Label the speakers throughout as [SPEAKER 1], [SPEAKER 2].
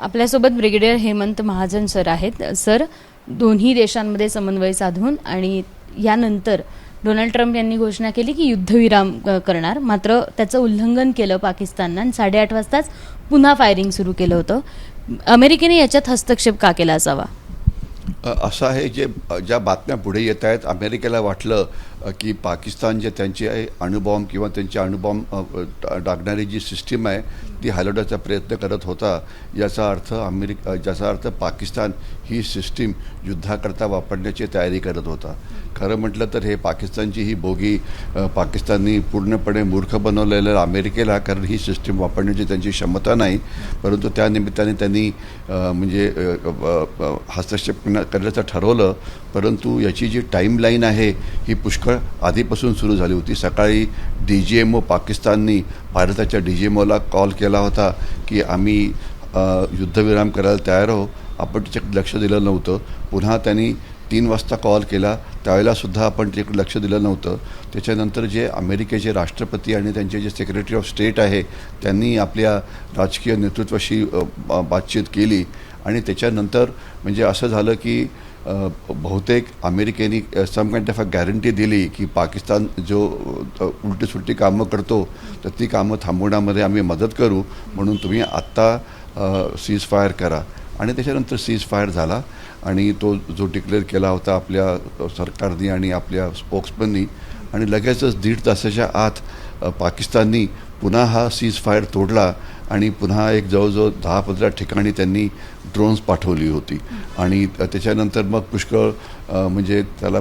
[SPEAKER 1] आपल्यासोबत brigadier Hemant Mahajan sir आहेत. Sir दोन्ही देशांमध्ये समन्वय साधून आणि यानंतर डोनाल्ड ट्रम्प यांनी घोषणा केली की युद्धविराम करणार. मात्र त्याचं उल्लंघन केलं पाकिस्ताननं आणि साडेआठ वाजताच पुन्हा फायरिंग सुरू केलं होतं. अमेरिकेने याच्यात हस्तक्षेप का केला असावा?
[SPEAKER 2] असं आहे जे ज्या बातम्या पुढे येत आहेत अमेरिकेला वाटलं की पाकिस्तान जे त्यांचे आहे अणुबॉम्ब किंवा त्यांची अणुबॉम्ब अ, डागणारी जी सिस्टीम आहे ती हलवण्याचा प्रयत्न करत होता. याचा अर्थ अमेरिक ज्याचा अर्थ पाकिस्तान ही सिस्टीम युद्धाकरता वापरण्याची तयारी करत होता. खरं म्हटलं तर हे पाकिस्तानची ही बोगी पाकिस्ताननी पूर्णपणे मूर्ख बनवलेलं अमेरिकेला कारण ही सिस्टीम वापरण्याची त्यांची क्षमता नाही. परंतु त्यानिमित्ताने त्यांनी म्हणजे हस्तक्षेप करण्याचं ठरवलं. परंतु याची जी टाईमलाईन आहे ही पुष्कळ आधीपासून सुरू झाली होती. सकाळी डी जी एम ओ पाकिस्ताननी भारताच्या डी जी एम ओला कॉल केला होता की आम्ही युद्धविराम करायला तयार आहो आपण त्याच्याकडे लक्ष दिलं नव्हतं. पुन्हा त्यांनी तीन वाजता कॉल. केला त्यावेळेलासुद्धा आपण तिकडे लक्ष दिलं नव्हतं. त्याच्यानंतर जे अमेरिकेचे राष्ट्रपती आणि त्यांचे जे सेक्रेटरी ऑफ स्टेट आहे त्यांनी आपल्या राजकीय नेतृत्वाशी बातचीत केली. आणि त्याच्यानंतर म्हणजे असं झालं की बहुतेक अमेरिकेने some kind of a guarantee दिली की पाकिस्तान जो उलटी सुलटी कामं करतो तर ती कामं थांबवण्यामध्ये आम्ही मदत करू. म्हणून तुम्ही आत्ता सीज फायर करा. आणि त्याच्यानंतर सीज फायर झाला. आणि तो जो डिक्लेअर केला होता आपल्या सरकारनी आणि आपल्या स्पोक्समननी आणि लगेचच दीड तासाच्या आत पाकिस्ताननी पुन्हा हा सीज फायर तोडला. आणि पुन्हा एक जवळजवळ दहा पंधरा ठिकाणी त्यांनी ड्रोन्स पाठवली होती. आणि त्याच्यानंतर मग पुष्कळ म्हणजे त्याला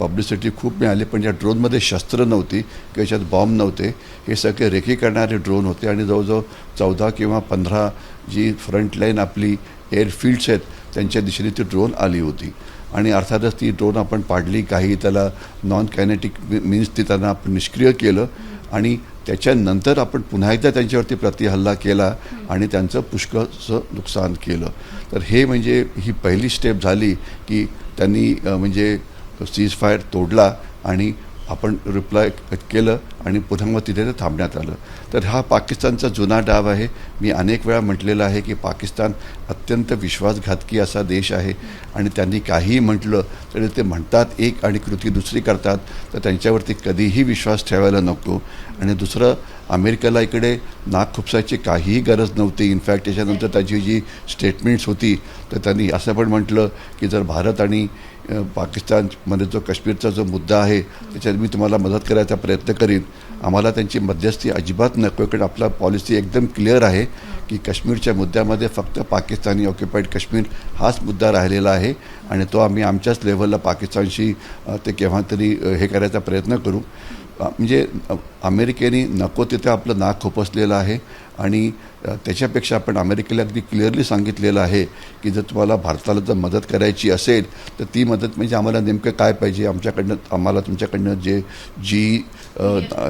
[SPEAKER 2] पब्लिसिटी खूप मिळाली पण या ड्रोनमध्ये शस्त्र नव्हती किंवा याच्यात बॉम्ब नव्हते. हे सगळे रेखी करणारे ड्रोन होते आणि जवळजवळ चौदा किंवा पंधरा जी फ्रंटलाईन आपली एअरफील्ड्स आहेत त्यांच्या दिशेने ती ड्रोन आली होती. आणि अर्थातच ती ड्रोन आपण पाडली काही त्याला नॉन कायनेटिक मीन्स ती त्यांना आपण निष्क्रिय केलं. आणि त्याच्यानंतर आपण पुन्हा एकदा त्यांच्यावरती प्रतिहल्ला केला आणि त्यांचं पुष्कळचं नुकसान केलं. तर हे म्हणजे ही पहिली स्टेप झाली की त्यांनी म्हणजे सीज फायर तोडला आणि आपण रिप्लाय केलं आणि पुन्हा मग तिथे थांबण्यात आलं. तर हा पाकिस्तानचा जुना डाव आहे. मी अनेक वेळा म्हटलेलं आहे की पाकिस्तान अत्यंत विश्वासघातकी असा देश आहे. आणि त्यांनी काहीही म्हटलं तरी ते म्हणतात एक आणि कृती दुसरी करतात. तर त्यांच्यावरती कधीही विश्वास ठेवायला नको. आणि दुसरं अमेरिकेला इकडे नाक खुपसायची काहीही गरज नव्हती. इनफॅक्ट त्याच्यानंतर त्याची जी स्टेटमेंट्स होती तर त्यांनी असं पण म्हटलं की जर भारत आणि पाकिस्तानमध्ये जो काश्मीरचा जो मुद्दा आहे त्याच्यात मी तुम्हाला मदत करायचा प्रयत्न करीन. आम्हाला त्यांची मध्यस्थी अजिबात नको कारण आपला पॉलिसी एकदम क्लिअर आहे की काश्मीरच्या मुद्द्यामध्ये फक्त पाकिस्तानी ऑक्युपाईड काश्मीर हाच मुद्दा राहिलेला आहे आणि तो आम्ही आमच्याच लेवलला पाकिस्तानशी ते केव्हा तरी हे करायचा प्रयत्न करू. म्हणजे अमेरिकेने नको तिथे आपलं नाक खोपसलेलं आहे आणि त्याच्यापेक्षा आपण अमेरिकेला अगदी क्लिअरली सांगितलेलं आहे की जर तुम्हाला भारताला जर मदत करायची असेल तर ती मदत म्हणजे आम्हाला नेमकं काय पाहिजे? आमच्याकडनं आम्हाला तुमच्याकडनं जे जी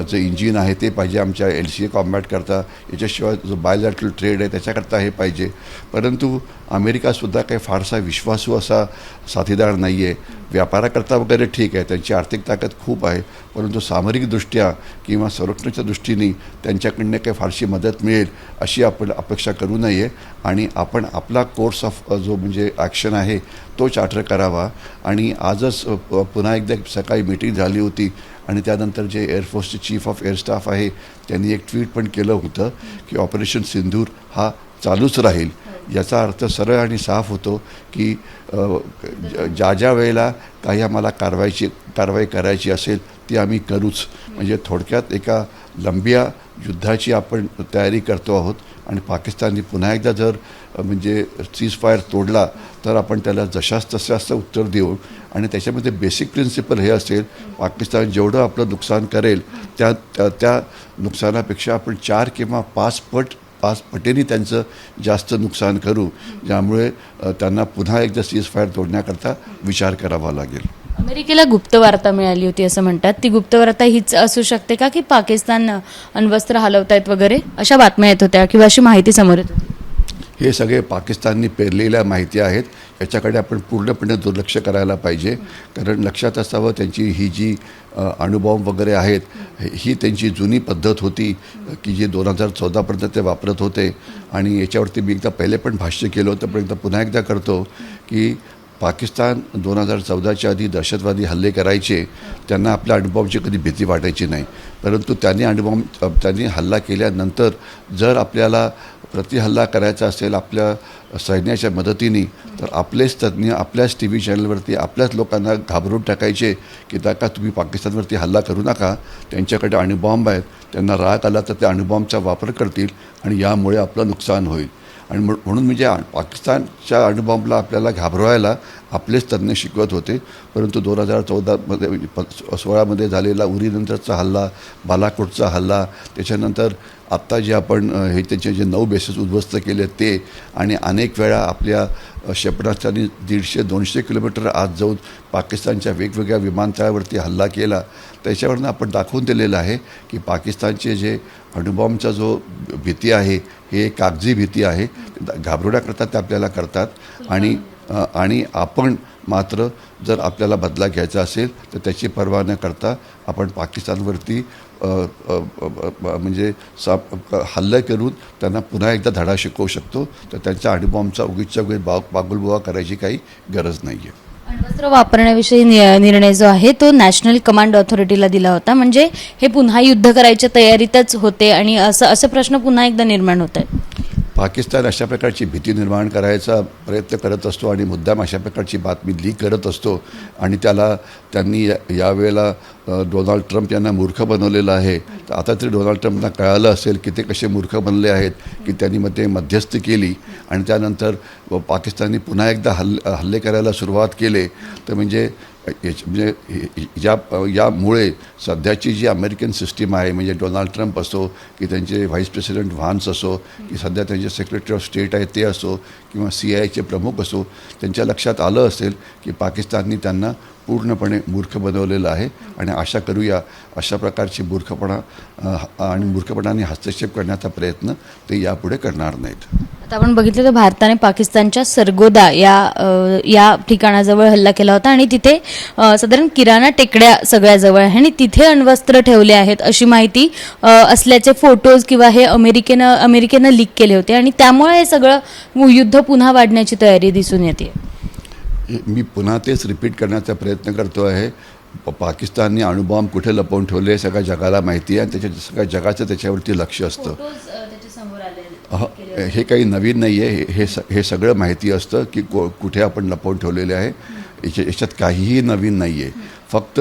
[SPEAKER 2] जे इंजिन आहे ते पाहिजे आमच्या एल सी ए कॉम्बॅट करता याच्याशिवाय जो बायोलॅटरल ट्रेड आहे त्याच्याकरता हे पाहिजे. परंतु अमेरिकासुद्धा काही फारसा विश्वासू असा साथीदार नाही आहे व्यापाराकरता वगैरे ठीक आहे त्यांची आर्थिक ताकद खूप आहे परंतु सामरिकदृष्ट्या किंवा संरक्षणाच्या दृष्टीने त्यांच्याकडनं काही फारशी मदत मिळेल अशी आपण अपेक्षा करू नये आणि आपण आपला कोर्स ऑफ जो म्हणजे ॲक्शन आहे तो चार्टर करावा. आणि आजच पुन्हा एकदा सकाळी मीटिंग झाली होती आणि त्यानंतर जे एअरफोर्सचे चीफ ऑफ एअर स्टाफ आहे त्यांनी एक ट्विट पण केलं होतं की ऑपरेशन सिंधूर हा चालूच राहील. याचा अर्थ सरळ आणि साफ होतो की ज्या ज्या वेळेला काही आम्हाला कारवाईची कारवाई करायची असेल ती आम्ही करूच. म्हणजे थोडक्यात एका लंबिया युद्धाची आपण तयारी करतो आहोत. आणि पाकिस्तानने पुन्हा एकदा जर म्हणजे सीज फायर तोडला तर आपण त्याला जशास तशाचं उत्तर देऊ. आणि त्याच्यामध्ये बेसिक प्रिन्सिपल हे असेल पाकिस्तान जेवढं आपलं नुकसान करेल त्या त्या- त्या नुकसानापेक्षा आपण चार किंवा पाच पट पाच पटीने त्यांचं जास्त नुकसान करू. ज्यामुळे त्यांना पुन्हा एकदा सीज फायर तोडण्याकरता विचार करावा लागेल.
[SPEAKER 1] अमेरिकेला गुप्त वार्ता मिळाली होती असं म्हणतात. ती गुप्त वार्ता हीच असू शकते का की पाकिस्तान अण्वस्त्र हलवतायत वगैरे? अशा बातम्या येत होत्या किंवा अशी माहिती समोर येत होती.
[SPEAKER 2] हे सगळे पाकिस्ताननी पेरलेल्या माहिती आहेत. याच्याकडे आपण पूर्णपणे दुर्लक्ष करायला पाहिजे. कारण लक्षात असावं त्यांची ही जी अणुबॉम्ब वगैरे आहेत ही त्यांची जुनी पद्धत होती की जी दोन हजार चौदापर्यंत ते वापरत होते. आणि याच्यावरती मी एकदा पहिले पण भाष्य केलं होतं पण एकदा पुन्हा एकदा करतो की पाकिस्तान दोन हजार चौदाच्या आधी दहशतवादी हल्ले करायचे त्यांना आपल्या अणुबॉम्बची कधी भीती वाटायची नाही. परंतु त्यांनी अणुबॉम्ब त्यांनी हल्ला केल्यानंतर जर आपल्याला प्रतिहल्ला करायचा असेल आपल्या सैन्याच्या मदतीने तर आपलेच तज्ज्ञ आपल्याच टी व्ही चॅनलवरती आपल्याच लोकांना घाबरून टाकायचे की दाका तुम्ही पाकिस्तानवरती हल्ला करू नका? त्यांच्याकडे अणुबॉम्ब आहेत त्यांना राग आला तर त्या अणुबॉम्बचा वापर करतील आणि यामुळे आपलं नुकसान होईल. आणि म्हणून म्हणजे आ- पाकिस्तानच्या अणुबॉम्बला आपल्याला घाबरवायला आपलेच तज्ज्ञ शिकवत होते. परंतु दोन हजार चौदामध्ये म्हणजे सोळामध्ये झालेला उरीनंतरचा हल्ला बालाकोटचा हल्ला त्याच्यानंतर आत्ता जे आपण हे त्याचे जे नऊ बेसेस उद्ध्वस्त केले ते आणि अनेक वेळा आपल्या क्षेपणास्त्राने दीडशे दोनशे किलोमीटर आत जाऊन पाकिस्तानच्या वेगवेगळ्या विमानतळावरती हल्ला केला. त्याच्यावरनं आपण दाखवून दिलेलं आहे की पाकिस्तानचे जे अणुबॉम्बचा जो भीती आहे हे एक कागजी भीती आहे. घाबरवण्याकरता ते आपल्याला करतात. आणि आणि आपण मात्र जर आपल्याला बदला घ्यायचा असेल तर त्याची पर्वा न करता आपण पाकिस्तानवरती म्हणजे सा हल्ला करून त्यांना पुन्हा एकदा धडा शिकवू शकतो. तर त्यांच्या अणुबॉम्बचा उगीचच्या उगीच बा बागुलबुवा करायची काही गरज नाही आहे
[SPEAKER 1] अण्वस्त्र वापरण्याविषयी नि- निर्णय जो आहे तो नॅशनल कमांड ऑथॉरिटीला दिला होता. म्हणजे हे पुन्हा युद्ध करायच्या तयारीतच होते आणि असं असे प्रश्न पुन्हा एकदा निर्माण होत आहेत.
[SPEAKER 2] पाकिस्तान अशा प्रकारची भीती निर्माण करायचा प्रयत्न करत असतो आणि मुद्दाम अशा प्रकारची बातमी लीक करत असतो आणि त्याला त्यांनी यावेळेला डोनाल्ड ट्रम्प यांना मूर्ख बनवलेलं आहे. तर आता तरी डोनाल्ड ट्रम्पना कळालं असेल की ते कसे मूर्ख बनले आहेत की त्यांनी मग ते मध्यस्थी केली. आणि त्यानंतर व पाकिस्तानने पुन्हा एकदा हल्ल हल्ले करायला सुरुवात केले. तर म्हणजे म्हणजे या यामुळे सध्याची जी अमेरिकन सिस्टीम आहे म्हणजे डोनाल्ड ट्रम्प असो की त्यांचे व्हाईस प्रेसिडेंट व्हान्स असो की सध्या त्यांचे सेक्रेटरी ऑफ स्टेट आहे ते असो किंवा सी आयचे प्रमुख असो त्यांच्या लक्षात आलं असेल की पाकिस्ताननी त्यांना पूर्णपणे मूर्ख बनवलेलं आहे. आणि आशा करूया अशा प्रकारची मूर्खपणा आणि मूर्खपणाने हस्तक्षेप करण्याचा प्रयत्न ते यापुढे करणार नाहीत.
[SPEAKER 1] आता आपण बघितलं तर भारताने पाकिस्तानच्या सरगोदा या या ठिकाणाजवळ हल्ला केला होता आणि तिथे साधारण किराणा टेकड्या सगळ्याजवळ आहे आणि तिथे अण्वस्त्र ठेवले आहेत अशी माहिती असल्याचे फोटोज किंवा हे अमेरिकेनं अमेरिकेनं लीक केले होते. आणि त्यामुळे हे सगळं युद्ध पुन्हा वाढण्याची तयारी दिसून येते.
[SPEAKER 2] मी पुन्हा तेच रिपीट करण्याचा प्रयत्न करतो आहे. प- पाकिस्तानने अणुबॉम्ब कुठे लपवून ठेवले सगळ्या जगाला माहिती आहे आणि त्याच्या सगळ्या जगाचं त्याच्यावरती लक्ष असतं. हे काही नवीन नाही आहे हे हे स हे सगळं माहिती असतं की को कुठे आपण लपवून ठेवलेले आहे. याच्या याच्यात काहीही नवीन नाही आहे फक्त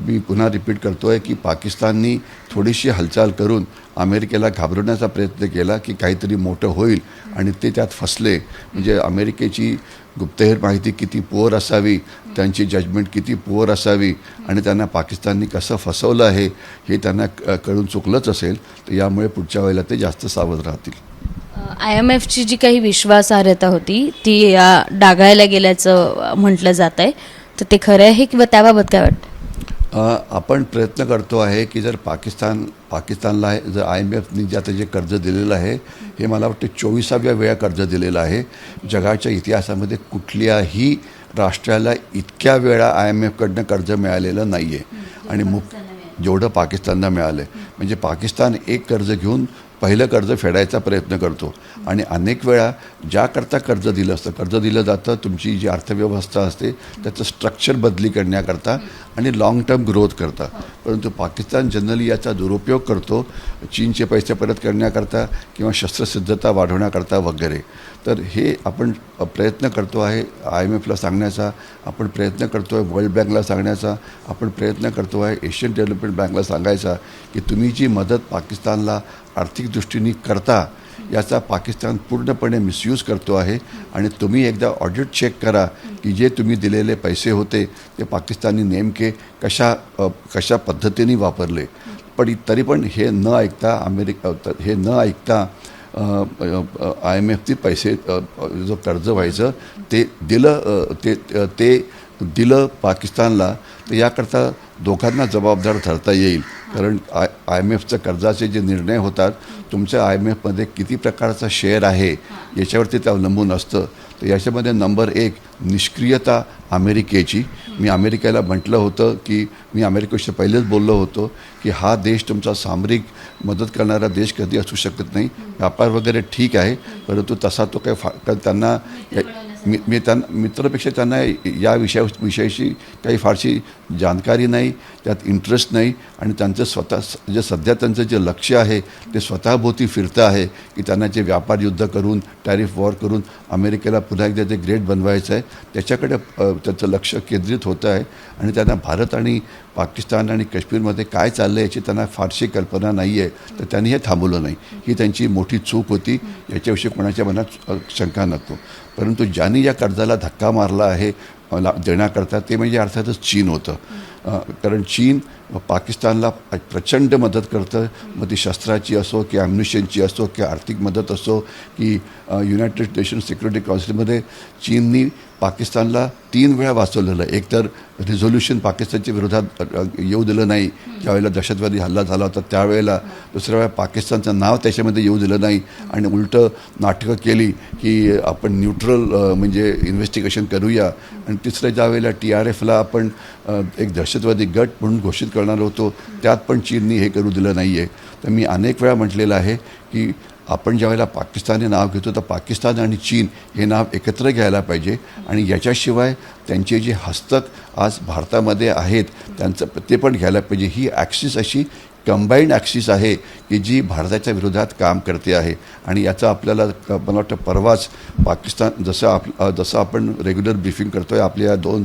[SPEAKER 2] मी पुन्हा रिपीट करतो आहे की पाकिस्ताननी थोडीशी हालचाल करून अमेरिकेला घाबरवण्याचा प्रयत्न केला की काहीतरी मोठं होईल आणि ते त्यात फसले. म्हणजे अमेरिकेची गुप्तहेर माहिती किती पुअर असावी त्यांची जजमेंट किती पुअर असावी आणि त्यांना पाकिस्ताननी कसं फसवलं आहे हे त्यांना कळून चुकलंच असेल तर यामुळे पुढच्या वेळेला ते जास्त सावध राहतील.
[SPEAKER 1] आय एम एफची जी काही विश्वासार्हता होती ती या डागाळल्या गेल्याचं म्हटलं जात आहे तर ते खरं आहे किंवा त्याबाबत काय वाटतं?
[SPEAKER 2] आपण प्रयत्न करतो आहे की जर पाकिस्तान पाकिस्तानला जर आय एम एफनी जे आता जे कर्ज दिलेलं आहे हे मला वाटतं चोवीसाव्या वेळा कर्ज दिलेलं आहे. जगाच्या इतिहासामध्ये कुठल्याही राष्ट्राला इतक्या वेळा आय एम एफकडनं कर्ज मिळालेलं नाही आहे आणि मुक जेवढं पाकिस्तानला मिळालं आहे म्हणजे पाकिस्तान एक कर्ज घेऊन पहिलं कर्ज फेडायचा प्रयत्न करतो. आणि अनेक वेळा ज्याकरता कर्ज दिलं असतं कर्ज दिलं जातं तुमची जी अर्थव्यवस्था असते त्याचं स्ट्रक्चर बदली करण्याकरता आणि लाँग टर्म ग्रोथ करता. परंतु पाकिस्तान जनरली याचा दुरुपयोग करतो चीनचे पैसे परत करण्याकरता किंवा शस्त्रसिद्धता वाढवण्याकरता वगैरे. तर हे आपण प्रयत्न करतो आहे आय एम एफला सांगण्याचा आपण प्रयत्न करतो आहे वर्ल्ड बँकला सांगण्याचा आपण प्रयत्न करतो आहे एशियन डेव्हलपमेंट बँकला सांगायचा की तुम्ही जी मदत पाकिस्तानला आर्थिक दृष्टीने करता याचा पाकिस्तान पूर्णपणे मिसयूज करतो आहे. आणि तुम्ही एकदा ऑडिट चेक करा की जे तुम्ही दिलेले पैसे होते ते पाकिस्तानी नेमके कशा कशा पद्धतीने वापरले. पण तरी पण हे न ऐकता अमेरिका हे न ऐकता आय एम एफचे पैसे जो कर्ज व्हायचं ते दिलं ते ते दिलं पाकिस्तानला तर याकरता दोघांना जबाबदार ठरता येईल. कारण आय आय एम एफचं कर्जाचे जे निर्णय होतात तुमच्या आय एम एफमध्ये किती प्रकारचा शेअर आहे याच्यावरती ते अवलंबून असतं. तर याच्यामध्ये नंबर एक निष्क्रियता अमेरिकेची. मी अमेरिकेला म्हटलं होतं की मी अमेरिकेशी पहिलेच बोललो होतो की हा देश तुमचा सामरिक मदत करणारा देश कधी असू शकत नाही. व्यापार वगैरे ठीक आहे परंतु तसा तो काही फा त्यांना मी मी त्यांना मित्रापेक्षा त्यांना या विषया विषयाशी काही फारशी जाणकारी नाही त्यात इंटरेस्ट नाही आणि त्यांचं स्वतः जे सध्या त्यांचं जे लक्ष आहे ते स्वतःभोवती फिरतं आहे की त्यांना जे व्यापार युद्ध करून टॅरिफ वॉर करून अमेरिकेला पुन्हा एकदा ते ग्रेट बनवायचं आहे त्याच्याकडे त्यांचं त्याचं लक्ष केंद्रित होतं आहे आणि त्यांना भारत आणि पाकिस्तान आणि काश्मीरमध्ये काय चाललं याची त्यांना फारशी कल्पना नाही आहे तर त्यांनी हे थांबवलं नाही. ही त्यांची मोठी चूक होती. याच्याविषयी कोणाच्या मनात शंका नको परंतु ज्यांनी या कर्जाला धक्का मारला आहे ला- देण्याकरता ते म्हणजे अर्थातच चीन होतं. कारण चीन पाकिस्तानला प्रचंड मदत करतं. मग ती शस्त्राची असो की ॲम्युनिशनची असो की आर्थिक मदत असो की युनायटेड नेशन सिक्युरिटी काउन्सिलमध्ये चीननी पाकिस्तानला तीन वेळा वाचवलेलं एकतर एक तर रिझोल्युशन पाकिस्तानच्या विरोधात येऊ दिलं नाही. ज्यावेळेला दहशतवादी हल्ला झाला होता त्यावेळेला. दुसऱ्या वेळा पाकिस्तानचं नाव त्याच्यामध्ये येऊ दिलं नाही. आणि उलटं नाटकं केली की आपण न्यूट्रल म्हणजे इन्व्हेस्टिगेशन करूया. आणि तिसऱ्या ज्या वेळेला टी आर एफला आपण एक दहशतवादी गट म्हणून घोषित करणार होतो त्यात पण चीननी हे करू दिलं नाही आहे तर मी अनेक वेळा म्हटलेलं आहे की आपण ज्यावेळेला पाकिस्तान हे नाव घेतो तर पाकिस्तान आणि चीन हे नाव एकत्र घ्यायला पाहिजे. आणि याच्याशिवाय त्यांचे जे हस्तक आज भारतामध्ये आहेत त्यांचं ते पण घ्यायला पाहिजे. ही ॲक्सिस अशी कंबाईंड ॲक्सिस आहे की जी भारताच्या विरोधात काम करते आहे. आणि याचा आपल्याला मला वाटतं परवाच पाकिस्तान जसं आप जसं आपण रेग्युलर ब्रिफिंग करतो आहे आपल्या दोन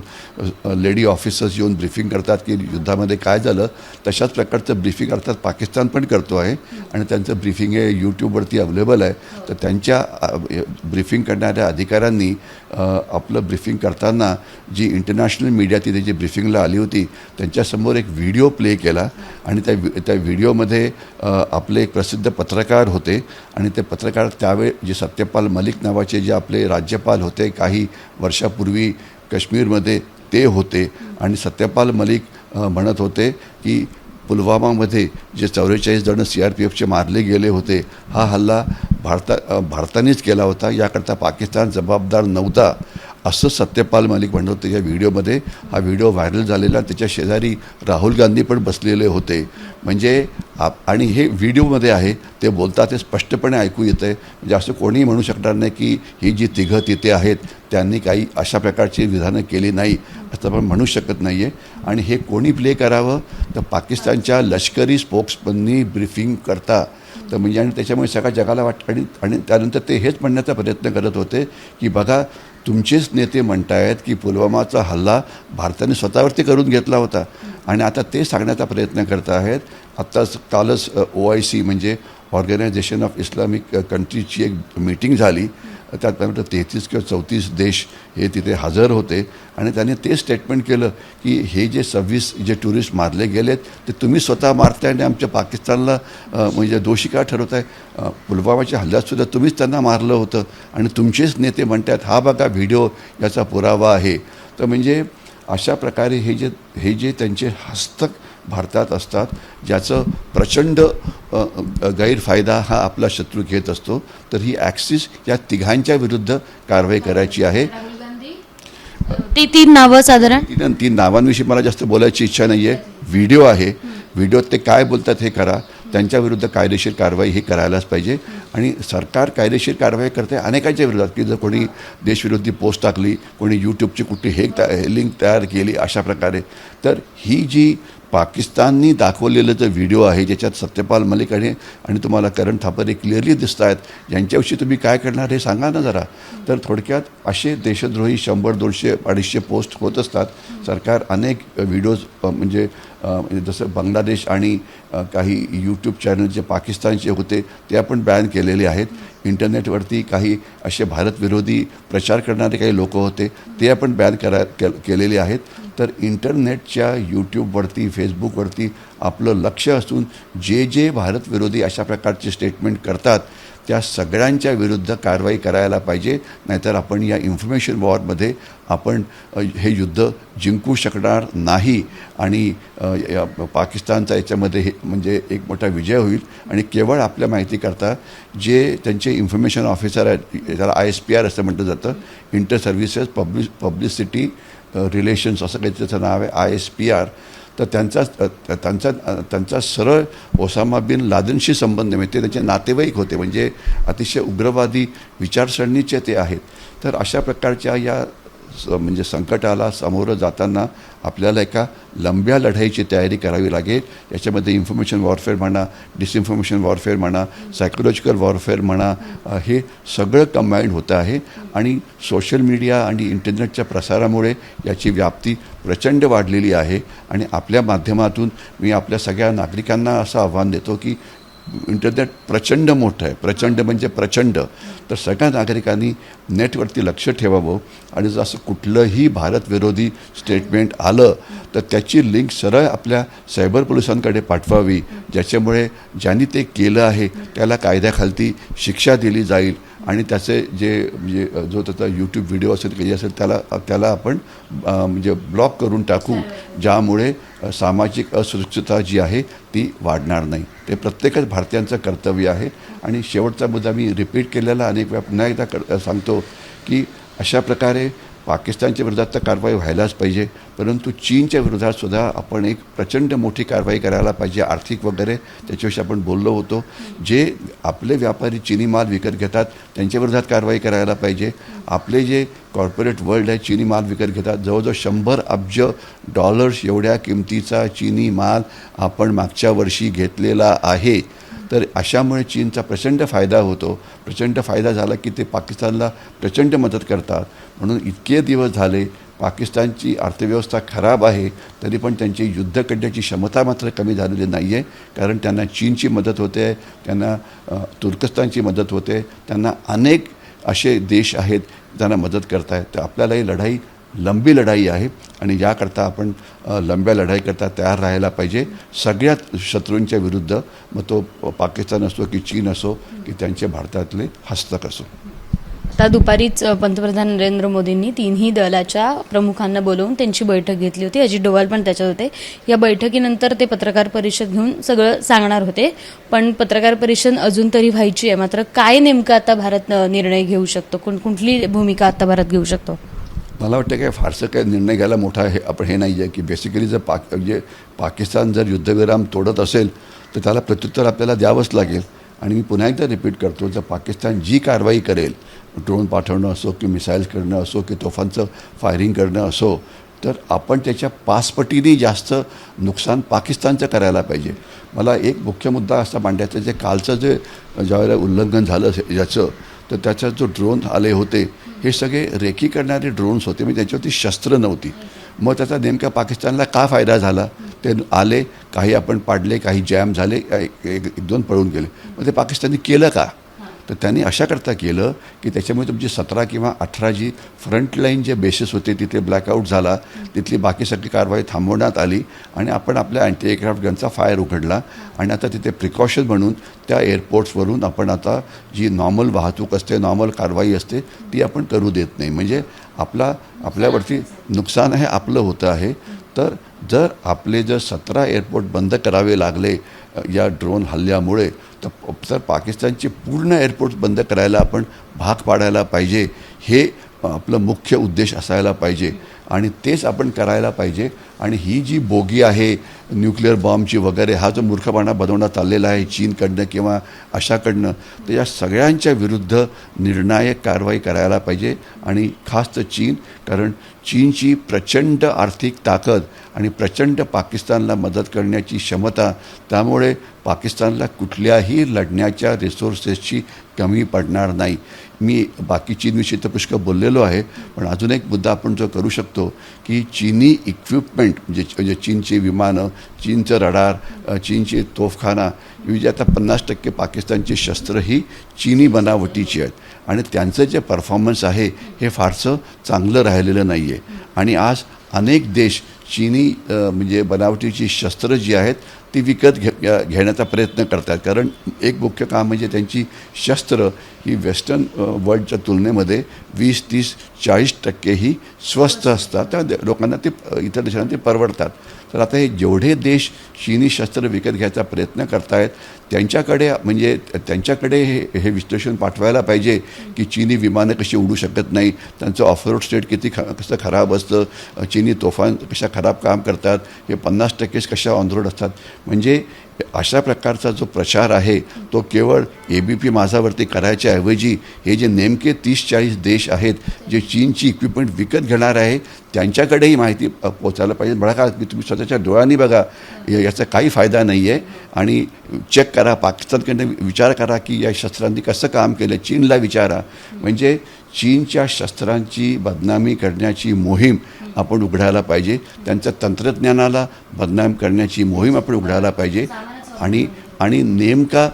[SPEAKER 2] लेडी ऑफिसर्स येऊन ब्रिफिंग करतात की युद्धामध्ये काय झालं तशाच प्रकारचं ब्रिफिंग अर्थात पाकिस्तान पण करतो आहे. आणि त्यांचं ब्रिफिंग हे यूट्यूबवरती अवेलेबल आहे. तर त्यांच्या ब्रिफिंग करणाऱ्या अधिकाऱ्यांनी आपलं ब्रिफिंग करताना जी इंटरनॅशनल मीडिया तिथे जी ब्रिफिंगला आली होती त्यांच्यासमोर एक व्हिडिओ प्ले केला. आणि त्या त्या व्हिडिओमध्ये आपले एक प्रसिद्ध पत्रकार होते आणि ते पत्रकार त्यावेळी जे सत्यपाल मलिक नावाचे जे आपले राज्यपाल होते काही वर्षापूर्वी काश्मीरमध्ये ते होते. आणि सत्यपाल मलिक म्हणत होते की पुलवामामध्ये जे चौवेचाळीस जण सी आर पी एफचे मारले गेले होते हा हल्ला भारता भारतानेच केला होता. याकरता पाकिस्तान जबाबदार नव्हता. असं सत्यपाल मलिक म्हणत होते या व्हिडिओमध्ये हा व्हिडिओ व्हायरल झालेला त्याच्या शेजारी राहुल गांधी पण बसलेले होते. म्हणजे आप आणि हे व्हिडिओमध्ये आहे ते बोलता ते स्पष्टपणे ऐकू येतं आहे म्हणजे असं कोणीही म्हणू शकणार नाही की ही जी तिघं तिथे आहेत त्यांनी काही अशा प्रकारची विधानं केली नाही असं आपण म्हणू शकत नाही आहे आणि हे कोणी प्ले करावं? तर पाकिस्तानच्या लष्करी स्पोक्समननी ब्रिफिंग करता. तर म्हणजे आणि त्याच्यामुळे सगळ्या जगाला वाट आणि आणि त्यानंतर ते हेच म्हणण्याचा प्रयत्न करत होते की बघा तुमचेच नेते म्हणतायत की पुलवामाचा हल्ला भारताने स्वतःवरती करून घेतला होता. आणि आता ते सांगण्याचा प्रयत्न करत आहेत. आत्ताच कालच ओ आय सी म्हणजे ऑर्गनायझेशन ऑफ इस्लामिक कंट्रीची एक मीटिंग झाली. त्यात त्यानंतर तेहतीस किंवा चौतीस देश हे तिथे हजर होते. आणि त्याने ते स्टेटमेंट केलं की हे जे सव्वीस जे टुरिस्ट मारले गेलेत ते तुम्ही स्वतः मारताय आणि आमच्या पाकिस्तानला म्हणजे दोषी का ठरवताय? पुलवामाच्या हल्ल्यातसुद्धा तुम्हीच त्यांना मारलं होतं. आणि तुमचेच नेते म्हणतात हा बघा व्हिडिओ याचा पुरावा आहे. तर म्हणजे अशा प्रकारे हे जे हे जे त्यांचे हस्तक भारतात असतात ज्याचं प्रचंड गैरफायदा हा आपला शत्रू घेत असतो. तर ही ॲक्सिस या तिघांच्या विरुद्ध कारवाई करायची आहे.
[SPEAKER 1] ती तीन नावं साधारण?
[SPEAKER 2] तीन तीन नावांविषयी मला जास्त बोलायची इच्छा नाही आहे व्हिडिओ आहे. व्हिडिओत ते काय बोलतात हे करा. त्यांच्या विरुद्ध कायदेशीर कारवाई ही करायलाच पाहिजे. आणि सरकार कायदेशीर कारवाई करते अनेकांच्या विरोधात की जर कोणी देशविरोधी पोस्ट टाकली कोणी यूट्यूबची कुठली हे लिंक तयार केली अशा प्रकारे. तर ही जी पाकिस्ताननी दाखवलेलं जो व्हिडिओ आहे ज्याच्यात सत्यपाल मलिक आणि आणि तुम्हाला करण थापरे क्लिअरली दिसत आहेत यांच्याविषयी तुम्ही काय करणार हे सांगा ना जरा. तर थोडक्यात असे देशद्रोही शंभर दोनशे अडीचशे पोस्ट होत असतात. सरकार अनेक व्हिडिओज म्हणजे, म्हणजे जसं बांगलादेश आणि काही यूट्यूब चॅनल जे पाकिस्तानचे होते ते आपण बॅन केलेले आहेत. इंटरनेटवरती काही असे भारतविरोधी प्रचार करणारे काही लोक होते ते आपण बॅन करा के केलेले आहेत. तर इंटरनेटच्या यूट्यूबवरती फेसबुकवरती आपलं लक्ष असून जे जे भारतविरोधी अशा प्रकारचे स्टेटमेंट करतात त्या सगळ्यांच्या विरुद्ध कारवाई करायला पाहिजे. नाहीतर आपण या इन्फॉर्मेशन वॉरमध्ये आपण हे युद्ध जिंकू शकणार नाही. आणि पाकिस्तानचा याच्यामध्ये हे म्हणजे एक मोठा विजय होईल. आणि केवळ आपल्या माहितीकरता जे त्यांचे इन्फॉर्मेशन ऑफिसर आहेत त्याला आय एस पी आर असं म्हटलं जातं inter services public publicity relations असं काही त्याचं नाव आहे आय एस पी आर तर त्यांचा त्यांचा त्यांचा सरळ ओसामा बिन लादनशी संबंध म्हणजे ते त्यांचे नातेवाईक होते. म्हणजे अतिशय उग्रवादी विचारसरणीचे ते आहेत. तर अशा प्रकारच्या या स- म्हणजे संकटाला सामोरं जाताना आपल्याला एका लंब्या लढाईची तयारी करावी लागेल. याच्यामध्ये इन्फॉर्मेशन वॉरफेअर म्हणा डिसइन्फॉर्मेशन वॉरफेअर म्हणा सायकोलॉजिकल वॉरफेअर म्हणा हे सगळं कंबाईंड होतं आहे. आणि सोशल मीडिया आणि इंटरनेटच्या प्रसारामुळे याची व्याप्ती प्रचंड वाढलेली आहे. आणि आपल्या माध्यमातून मी आपल्या सगळ्या नागरिकांना असं आव्हान देतो की इंटरनेट प्रचंड मोठं आहे. प्रचंड म्हणजे प्रचंड. तर सगळ्या नागरिकांनी नेटवरती लक्ष ठेवावं आणि जर असं कुठलंही भारतविरोधी स्टेटमेंट आलं तर त्याची लिंक सरळ आपल्या सायबर पोलिसांकडे पाठवावी. ज्याच्यामुळे ज्यांनी ते केलं आहे त्याला कायद्याखालती शिक्षा दिली जाईल. आणि त्याचे जे म्हणजे जो त्याचा यूट्यूब व्हिडिओ असेल काही असेल त्याला त्याला आपण म्हणजे ब्लॉक करून टाकू ज्यामुळे सामाजिक असुरक्षितता जी आहे ती वाढणार नाही. ते प्रत्येकच भारतीयांचं कर्तव्य आहे. आणि शेवटचा मुद्दा मी रिपीट केलेला अनेक वेळा पुन्हा एकदा कर सांगतो की अशा प्रकारे पाकिस्तानच्या विरोधात तर कारवाई व्हायलाच पाहिजे. परंतु चीनच्या विरोधात सुद्धा आपण एक प्रचंड मोठी कारवाई करायला पाहिजे आर्थिक वगैरे. त्याच्याविषयी आपण बोललो होतो. जे आपले व्यापारी चिनी माल विकत घेतात त्यांच्या विरोधात कारवाई करायला पाहिजे. आपले जे कॉर्पोरेट वर्ल्ड आहे चिनी माल विकत घेतात. जवळजवळ शंभर अब्ज डॉलर्स एवढ्या किमतीचा चिनी माल आपण मागच्या वर्षी घेतलेला आहे. तर अशामुळे चीनचा प्रचंड फायदा होतो. प्रचंड फायदा झाला की ते पाकिस्तानला प्रचंड मदत करतात. म्हणून इतके दिवस झाले पाकिस्तानची अर्थव्यवस्था खराब आहे तरी पण त्यांची युद्ध करण्याची क्षमता मात्र कमी झालेली नाही आहे कारण त्यांना चीनची मदत होते त्यांना तुर्कस्तानची मदत होते. त्यांना अनेक असे देश आहेत ज्यांना मदत करत आहेत तर आपल्याला ही लढाई लंबी लढाई आहे आणि याकरता आपण लंब्या लढाईकरता तयार राहायला पाहिजे. सगळ्यात शत्रूंच्या विरुद्ध मग तो पाकिस्तान असो की चीन असो की त्यांचे भारतातले हस्तक असो.
[SPEAKER 1] आता दुपारीच पंतप्रधान नरेंद्र मोदींनी तिन्ही दलाच्या प्रमुखांना बोलवून त्यांची बैठक घेतली होती. अजित डोवाल पण त्याच्यात होते. या बैठकीनंतर ते पत्रकार परिषद घेऊन सगळं सांगणार होते. पण पत्रकार परिषद अजून तरी व्हायची आहे. मात्र काय नेमकं आता भारत निर्णय घेऊ शकतो? कोण कुठली भूमिका आता भारत घेऊ शकतो?
[SPEAKER 2] मला वाटतं काय फारसं काय निर्णय घ्यायला मोठा हे आपण हे नाही आहे की बेसिकली जर पाक म्हणजे पाकिस्तान जर युद्धविराम तोडत असेल तर त्याला प्रत्युत्तर आपल्याला द्यावंच लागेल. आणि मी पुन्हा एकदा रिपीट करतो जर पाकिस्तान जी कारवाई करेल ड्रोन पाठवणं असो की मिसाईल्स करणं असो की तोफांचं फायरिंग करणं असो तर आपण त्याच्या पाचपटीने जास्त नुकसान पाकिस्तानचं करायला पाहिजे. मला एक मुख्य मुद्दा असा मांडायचा जे कालचं जे ज्यावेळेला उल्लंघन झालं ज्याचं याचं तर त्याचा जो ड्रोन आले होते हे सगळे रेकी करणारे ड्रोन्स होते. म्हणजे त्यांच्यावरती शस्त्र नव्हती. मग त्याचा नेमका पाकिस्तानला का फायदा झाला? ते आले काही आपण पाडले काही जॅम झाले एक एक एक दोन पळून गेले. मग ते पाकिस्तानने केलं का? तर त्यांनी अशाकरता केलं की त्याच्यामुळे तुमची सतरा किंवा अठरा जी फ्रंटलाईन जे बेसेस होते तिथे ब्लॅकआउट झाला. तिथली बाकी सगळी कारवाई थांबवण्यात आली आणि आपण आपल्या अँटी एअरक्राफ्ट गनचा फायर उघडला. आणि आता तिथे प्रिकॉशन म्हणून त्या एअरपोर्ट्सवरून आपण आता जी नॉर्मल वाहतूक असते नॉर्मल कारवाई असते ती आपण करू देत नाही. म्हणजे आपला आपल्यावरती नुकसान हे आपलं होतं आहे. तर जर आपले जर सतरा एअरपोर्ट बंद करावे लागले या ड्रोन हल्ल्यामुळे तर तर पाकिस्तानचे पूर्ण एअरपोर्ट बंद करायला आपण भाग पाडायला पाहिजे. हे आपलं मुख्य उद्देश असायला पाहिजे. आणि तेच आपण करायला पाहिजे. आणि ही जी बोगी आहे न्यूक्लिअर बॉम्बची वगैरे हा जो मूर्खपणा बनवण्यात चाललेला आहे चीनकडनं किंवा अशाकडनं तर या सगळ्यांच्या विरुद्ध निर्णायक कारवाई करायला पाहिजे. आणि खास तर चीन कारण चीनची प्रचंड आर्थिक ताकद आणि प्रचंड पाकिस्तानला मदत करण्याची क्षमता त्यामुळे पाकिस्तानला कुठल्याही लढण्याच्या रिसोर्सेसची कमी पडणार नाही. मी बाकी चीनविषयी तर पुष्कळ बोललेलो आहे पण अजून एक मुद्दा आपण जो करू शकतो की चीनी इक्विपमेंट म्हणजे म्हणजे चीनची विमानं चीनचं रडार चीनची तोफखाना ही आता पन्नास टक्के पाकिस्तानची शस्त्र ही चीनी बनावटीची आहेत. आणि त्यांचं जे परफॉर्मन्स आहे हे फारसं चांगलं राहिलेलं नाही आहे आणि आज अनेक देश चीनी म्हणजे बनावटीची शस्त्र जी आहेत ती विकत घे घेण्याचा प्रयत्न करतात. कारण एक मुख्य काम म्हणजे त्यांची शस्त्र ही वेस्टर्न वर्ल्डच्या तुलनेमध्ये वीस तीस चाळीस टक्के ही स्वस्त असतात. त्या लोकांना ते इतर देशांना ते परवडतात. तर आता हे जेवढे देश चीनी शस्त्र विकत घ्यायचा प्रयत्न करतायत त्यांच्याकडे म्हणजे त्यांच्याकडे हे हे विश्लेषण पाठवायला पाहिजे की चीनी विमानं कशी उडू शकत नाही त्यांचं ऑफरोड स्टेट किती ख कसं खराब असतं चीनी तोफान कशा खराब काम करतात हे पन्नास टक्केच कशा ऑनरोड असतात. म्हणजे अशा प्रकारचा जो प्रचार आहे तो केवळ ए बी पी माझावरती करायच्या ऐवजी हे जे नेमके तीस चाळीस देश आहेत जे चीनची इक्विपमेंट विकत घेणार आहे त्यांच्याकडेही माहिती पोचायला पाहिजे. बघा की तुम्ही स्वतःच्या डोळ्यांनी बघा याचा काही फायदा नाही आहे आणि चेक करा पाकिस्तानकडनं विचार करा की या शस्त्रांनी कसं काम केलं चीनला विचारा. म्हणजे चीनच्या शस्त्रांची बदनामी करण्याची मोहीम आपण उघडायला पाहिजे. त्यांच्या तंत्रज्ञानाला बदनाम करण्याची मोहीम आपण उघडायला पाहिजे. आणि आणि नेमका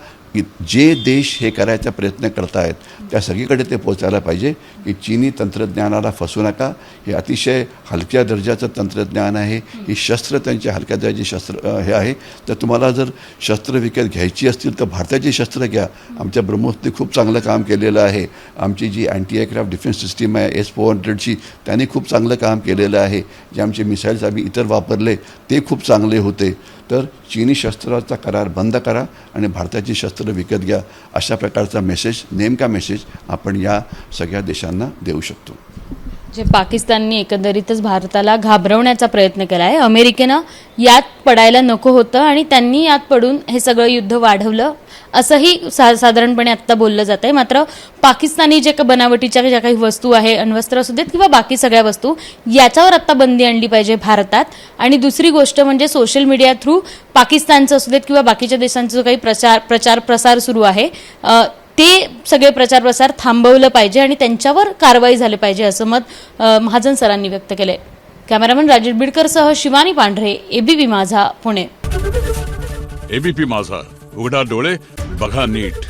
[SPEAKER 2] जे देश हे करायचा प्रयत्न करत आहेत त्या सगळीकडे ते पोचायला पाहिजे. की चीनी तंत्रज्ञानाला फसू नका. हे अतिशय हलक्या दर्जाचं तंत्रज्ञान आहे. ही शस्त्र त्यांच्या हलक्या दर्जाची शस्त्र हे आहे. तर तुम्हाला जर शस्त्र विकत घ्यायची असतील तर भारताची शस्त्र घ्या. आमच्या ब्रह्मोसने खूप चांगलं काम केलेलं आहे. आमची जी अँटी एअरक्राफ्ट डिफेन्स सिस्टीम आहे एस फोर हंड्रेडची त्यांनी खूप चांगलं काम केलेलं आहे. जे आमचे मिसाईल्स आम्ही इतर वापरले ते खूप चांगले होते. तर चीनी शस्त्राचा करार बंद करा आणि भारताची शस्त्र विकत घ्या अशा प्रकारचा मेसेज नेमका मेसेज आपण या सगळ्या देशांना देऊ शकतो.
[SPEAKER 1] जे पाकिस्तानने एकंदरीतच भारताला घाबरवण्याचा प्रयत्न केला आहे अमेरिकेनं यात पडायला नको होतं आणि त्यांनी यात पडून हे सगळं युद्ध वाढवलं. असंही सा साधारणपणे आत्ता बोललं जात आहे मात्र पाकिस्तानी जे का बनावटीच्या ज्या काही वस्तू आहे अण्वस्त्र असू देत किंवा बाकी सगळ्या वस्तू याच्यावर आत्ता बंदी आणली पाहिजे भारतात. आणि दुसरी गोष्ट म्हणजे सोशल मीडिया थ्रू पाकिस्तानचं असू देत किंवा बाकीच्या देशांचा जो काही प्रचार प्रचार प्रसार सुरू आहे ते सगळे प्रचार प्रसार थांबवलं पाहिजे आणि त्यांच्यावर कारवाई झाली पाहिजे असं मत महाजन सरांनी व्यक्त केलंय. कॅमेरामन राजेश बिडकरसह शिवानी पांढरे एबीपी माझा पुणे.
[SPEAKER 3] एबीपी माझा उघडा डोळे बघा नीट.